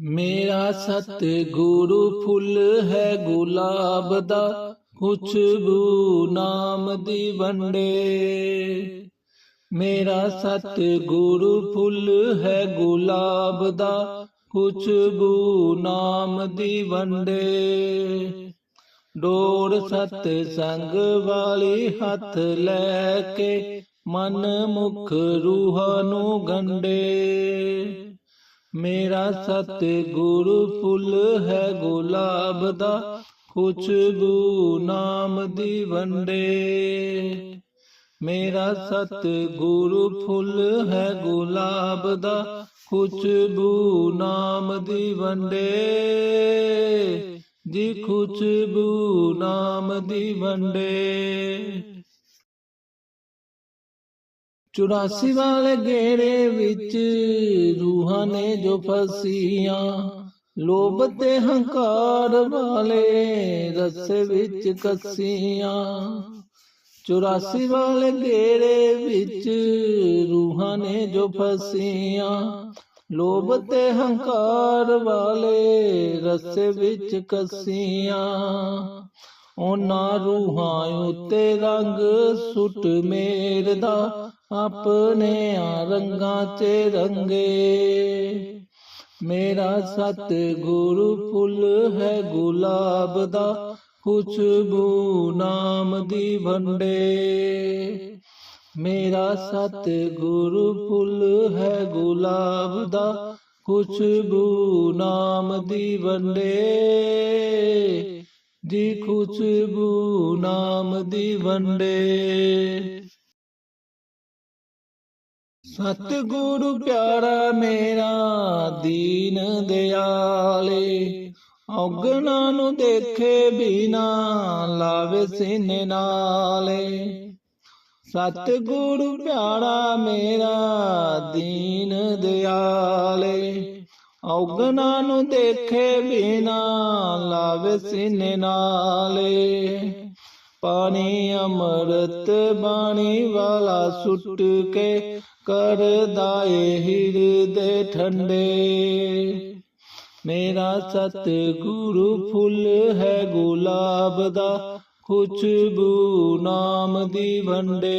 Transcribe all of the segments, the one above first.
ਮੇਰਾ ਸਤ ਗੁਰੂ ਫੁੱਲ ਹੈ ਗੁਲਾਬ ਦਾ, ਖੁਸ਼ਬੂ ਨਾਮ ਦੀ ਵੰਡੇ। ਮੇਰਾ ਸਤ ਗੁਰੂ ਫੁੱਲ ਹੈ ਗੁਲਾਬ ਦਾ, ਖੁਸ਼ਬੂ ਨਾਮ ਦੀ ਵੰਡੇ। ਡੋਰ ਸਤ ਸੰਗ ਵਾਲੀ ਹੱਥ ਲੈ ਕੇ ਮਨ ਮੁਖ ਰੂਹ ਨੂੰ ਗੰਡੇ। ਮੇਰਾ ਸਤ ਗੁਰੂ ਫੁੱਲ ਹੈ ਗੁਲਾਬ ਦਾ ਖੁਸ਼ਬੂ ਨਾਮ ਦੀ ਵੰਡੇ। ਮੇਰਾ ਸਤ ਗੁਰੂ ਫੁੱਲ ਹੈ ਗੁਲਾਬ ਦਾ ਖੁਸ਼ਬੂ ਨਾਮ ਦੀ ਵੰਡੇ। ਜੀ ਖੁਸ਼ਬੂ ਨਾਮ ਦੀ ਵੰਡੇ। ਚੁਰਾਸੀ ਵਾਲੇ ਗੇੜੇ ਵਿੱਚ ਰੂਹਾਂ ਨੇ ਜੋ ਫਸੀਆਂ ਲੋਭ ਤੇ ਹੰਕਾਰ ਵਾਲੇ ਰਸੇ ਵਿੱਚ ਕੱਸੀਆਂ। ਚੁਰਾਸੀ ਵਾਲੇ ਗੇੜੇ ਵਿੱਚ ਰੂਹਾਂ ਨੇ ਜੋ ਫਸੀਆਂ ਲੋਭ ਤੇ ਹੰਕਾਰ ਵਾਲੇ ਰਸੇ ਵਿੱਚ ਕੱਸੀਆਂ। ਉਹਨਾਂ ਰੂਹਾਂ ਉੱਤੇ ਰੰਗ ਸੁੱਟ ਮੇਰ ਦਾ ਆਪਣੇ ਆ ਰੰਗਾਂ 'ਚ ਰੰਗੇ। ਮੇਰਾ ਸਤ ਗੁਰੂ ਫੁੱਲ ਹੈ ਗੁਲਾਬ ਦਾ, ਖੁਸ਼ਬੂ ਨਾਮ ਦੀ ਵੰਡੇ। ਮੇਰਾ ਸਤ ਗੁਰੂ ਫੁੱਲ ਹੈ ਗੁਲਾਬ ਦਾ, ਖੁਸ਼ਬੂ ਨਾਮ ਦੀ ਵੰਡੇ। ਜੀ ਖੁਸ਼ਬੂ ਨਾਮ ਦੀ ਵੰਡੇ। ਸਤਿਗੁਰੂ ਪਿਆਰਾ ਮੇਰਾ ਦੀਨ ਦਿਆਲੇ, ਔਗਣਾ ਨੂੰ ਦੇਖੇ ਬਿਨਾ ਲਾਵੇ ਸੀਨੇ ਨਾਲੇ। ਸਤਿਗੁਰੂ ਪਿਆਰਾ ਮੇਰਾ ਦੀਨ ਦਿਆਲੇ, ਔਗਣਾ ਨੂੰ ਦੇਖੇ ਬਿਨਾ ਲਾਵੇ ਸੀਨੇ ਨਾਲੇ। ਪਾਣੀ ਅੰਮ੍ਰਿਤ ਬਾਣੀ ਵਾਲਾ ਸੁੱਟ ਕੇ ਕਰਦਾ ਏ ਹਿਰਦੇ ਠੰਡੇ। ਮੇਰਾ ਸਤ ਗੁਰੂ ਫੁੱਲ ਹੈ ਗੁਲਾਬ ਦਾ, ਖੁਸ਼ਬੂ ਨਾਮ ਦੀ ਵੰਡੇ।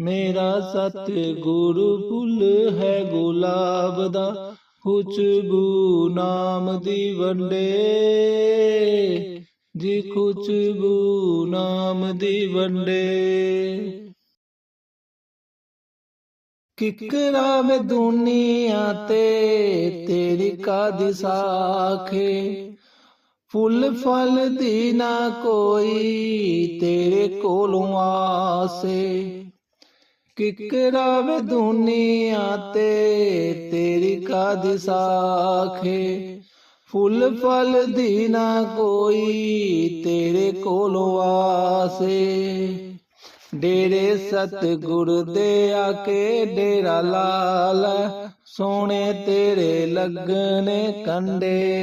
ਮੇਰਾ ਸਤ ਗੁਰੂ ਫੁੱਲ ਹੈ ਗੁਲਾਬ ਦਾ ਖੁਸ਼ਬੂ ਨਾਮ ਦੀ ਵੰਡੇ। ਜੀ ਖੁਸ਼ਬੂ ਨਾਮ ਦੀ ਵੰਡੇ। ਕਿਕਰਾ ਵੇ ਦੁਨੀਆ ਤੇ ਤੇਰੀ ਕਾਦੀ ਸਾਖੇ। ਫੁੱਲ ਫਲ ਦੀ ਨਾ ਕੋਈ ਤੇਰੇ ਕੋਲੋਂ ਆਸੇ। ਕਿਕਰਾ ਵੇ ਦੁਨੀਆ ਤੇ, ਤੇਰੀ ਕਾਦ ਸਾਖੇ? ਫੁੱਲ ਫਲ ਦੀ ਨਾ ਕੋਈ ਤੇਰੇ ਕੋਲੋਂ ਆਸੇ। ਡੇਰੇ ਸਤਿਗੁਰ ਦੇ ਆ ਕੇ ਡੇਰਾ ਲਾਲ, ਸੋਹਣੇ ਤੇਰੇ ਲੱਗਣੇ ਕੰਡੇ।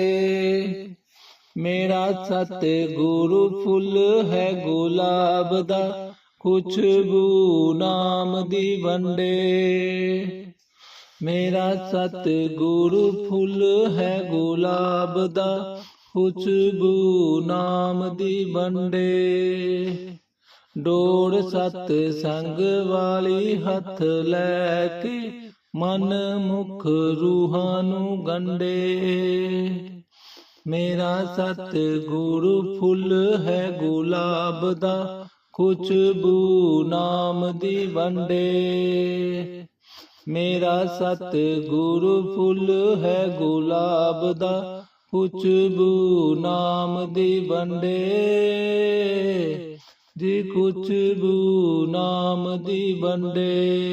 ਮੇਰਾ ਸਤਿਗੁਰੂ ਫੁੱਲ ਹੈ ਗੁਲਾਬ ਦਾ ਖੁਸ਼ਬੂ ਨਾਮ ਦੀ ਵੰਡੇ। ਮੇਰਾ ਸਤਿਗੁਰੂ ਫੁੱਲ ਹੈ ਗੁਲਾਬ ਦਾ। ਖੁਸ਼ਬੂ ਨਾਮ ਦੀ ਵੰਡੇ। ਡੋਰ ਸਤ ਸੰਗ ਵਾਲੀ ਹੱਥ ਲੈ ਕੇ ਮਨ ਮੁਖ ਰੂਹਾਂ ਨੂੰ ਗੰਡੇ। ਮੇਰਾ ਸਤ ਗੁਰੂ ਫੁੱਲ ਹੈ ਗੁਲਾਬ ਦਾ। ਖੁਸ਼ਬੂ ਨਾਮ ਦੀ ਵੰਡੇ। ਮੇਰਾ ਸਤ ਗੁਰੂ ਫੁੱਲ ਹੈ ਗੁਲਾਬ ਦਾ ਖੁਸ਼ਬੂ ਨਾਮ ਦੀ ਵੰਡੇ। ਜੀ ਖੁਸ਼ਬੂ ਨਾਮ ਦੀ ਵੰਡੇ